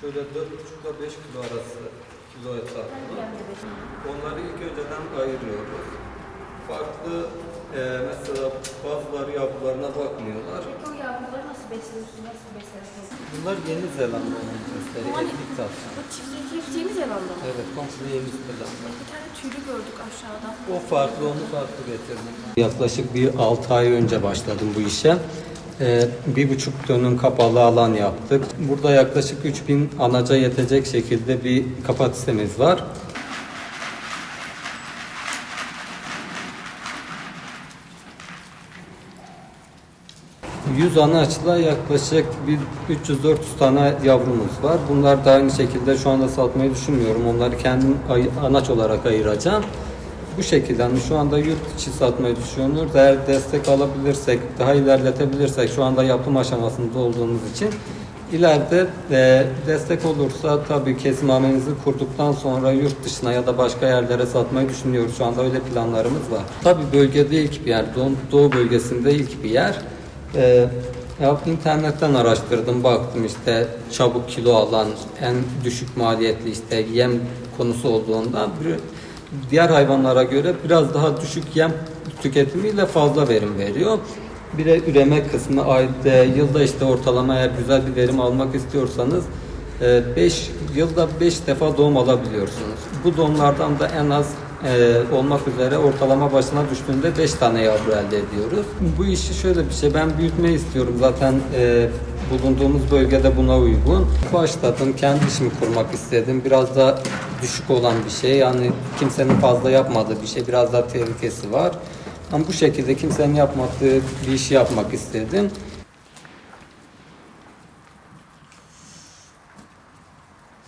şekilde 4,5 ile 5 kilo arası kiloya tartılır. Onları ilk önceden ayırıyoruz. Farklı e, mesela bazıları yavrularına bakmıyorlar. Peki o yavruları nasıl besliyorsun? Nasıl? Bunlar Yeni Zelanda'nın cinsleri, etnik tavşan. Bu çiftlik hepsi Yeni Zelanda mı? Evet, komple Yeni Zelanda. Bir tane tüylü gördük aşağıda. O farklı, onu farklı getirdim. Yaklaşık bir 6 ay önce başladım bu işe. Ee, bir buçuk dönüm kapalı alan yaptık. Burada yaklaşık 3000 anaca yetecek şekilde bir kapasitemiz var. Yüz anaçla yaklaşık bir 300-400 tane yavrumuz var. Bunlar da aynı şekilde şu anda satmayı düşünmüyorum. Onları kendim anaç olarak ayıracağım. Bu şekilde hani şu anda yurt içi satmayı düşünüyoruz. Eğer destek alabilirsek, daha ilerletebilirsek şu anda yapım aşamasında olduğumuz için ileride e, destek olursa tabii kesimhanemizi kurduktan sonra yurt dışına ya da başka yerlere satmayı düşünüyoruz. Şu anda öyle planlarımız var. Tabii bölgede ilk bir yer, Doğu, Doğu bölgesinde ilk bir yer. Ee, ya internetten araştırdım baktım işte çabuk kilo alan en düşük maliyetli işte yem konusu olduğunda bir, diğer hayvanlara göre biraz daha düşük yem tüketimiyle fazla verim veriyor. Bir de üreme kısmı ayda yılda işte ortalama eğer güzel bir verim almak istiyorsanız 5 yılda 5 defa doğum alabiliyorsunuz. Bu doğumlardan da en az e, olmak üzere ortalama başına düştüğünde 5 tane yavru elde ediyoruz. Bu işi şöyle bir şey ben büyütmeyi istiyorum zaten e, bulunduğumuz bölgede buna uygun. Başladım kendi işimi kurmak istedim. Biraz da düşük olan bir şey yani kimsenin fazla yapmadığı bir şey biraz daha tehlikesi var. Ama bu şekilde kimsenin yapmadığı bir işi yapmak istedim.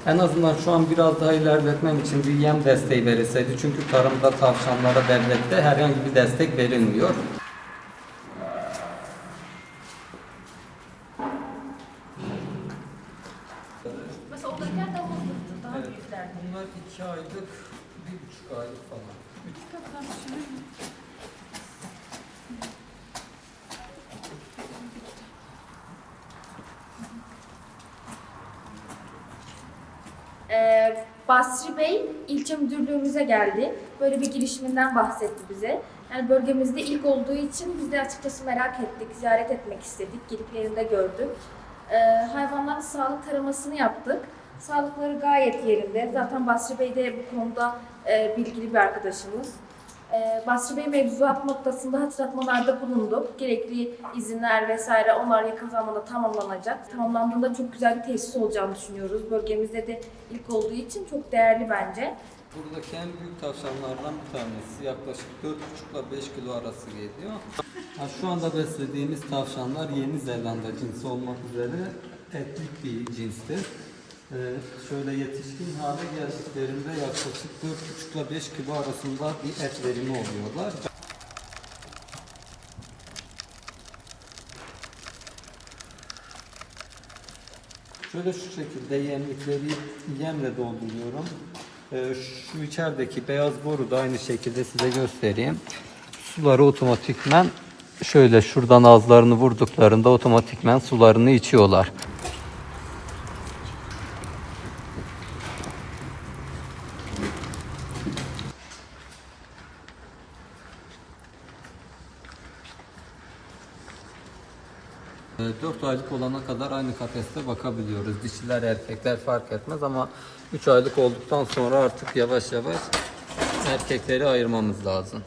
En azından şu an biraz daha ilerletmem için bir yem desteği verilseydi. Çünkü tarımda tavşanlara devlette herhangi bir destek verilmiyor. Onlarınkiler daha hızlıdır, daha Evet, büyüklerdi. bunlar iki aylık, bir buçuk aylık falan. Ee, Basri Bey ilçe müdürlüğümüze geldi. Böyle bir girişiminden bahsetti bize. Yani bölgemizde ilk olduğu için biz de açıkçası merak ettik, ziyaret etmek istedik, gelip yerinde gördük. Ee, hayvanların sağlık taramasını yaptık. Sağlıkları gayet yerinde. Zaten Basri Bey de bu konuda e, bilgili bir arkadaşımız. Ee, Basri Bey mevzuat noktasında hatırlatmalarda bulunduk. Gerekli izinler vesaire onlar yakın zamanda tamamlanacak. Tamamlandığında çok güzel bir tesis olacağını düşünüyoruz. Bölgemizde de ilk olduğu için çok değerli bence. Buradaki en büyük tavşanlardan bir tanesi yaklaşık 4,5 ile 5 kilo arası geliyor. Ha, şu anda beslediğimiz tavşanlar Yeni Zelanda cinsi olmak üzere etnik bir cinstir. Ee, şöyle yetişkin hale geldiklerinde yaklaşık 4,5 ile 5 kilo arasında bir et verimi oluyorlar. Şöyle şu şekilde yemlikleri yemle dolduruyorum. Ee, şu içerideki beyaz boru da aynı şekilde size göstereyim. Suları otomatikmen şöyle şuradan ağızlarını vurduklarında otomatikmen sularını içiyorlar. 4 aylık olana kadar aynı kafeste bakabiliyoruz. Dişiler erkekler fark etmez ama 3 aylık olduktan sonra artık yavaş yavaş erkekleri ayırmamız lazım.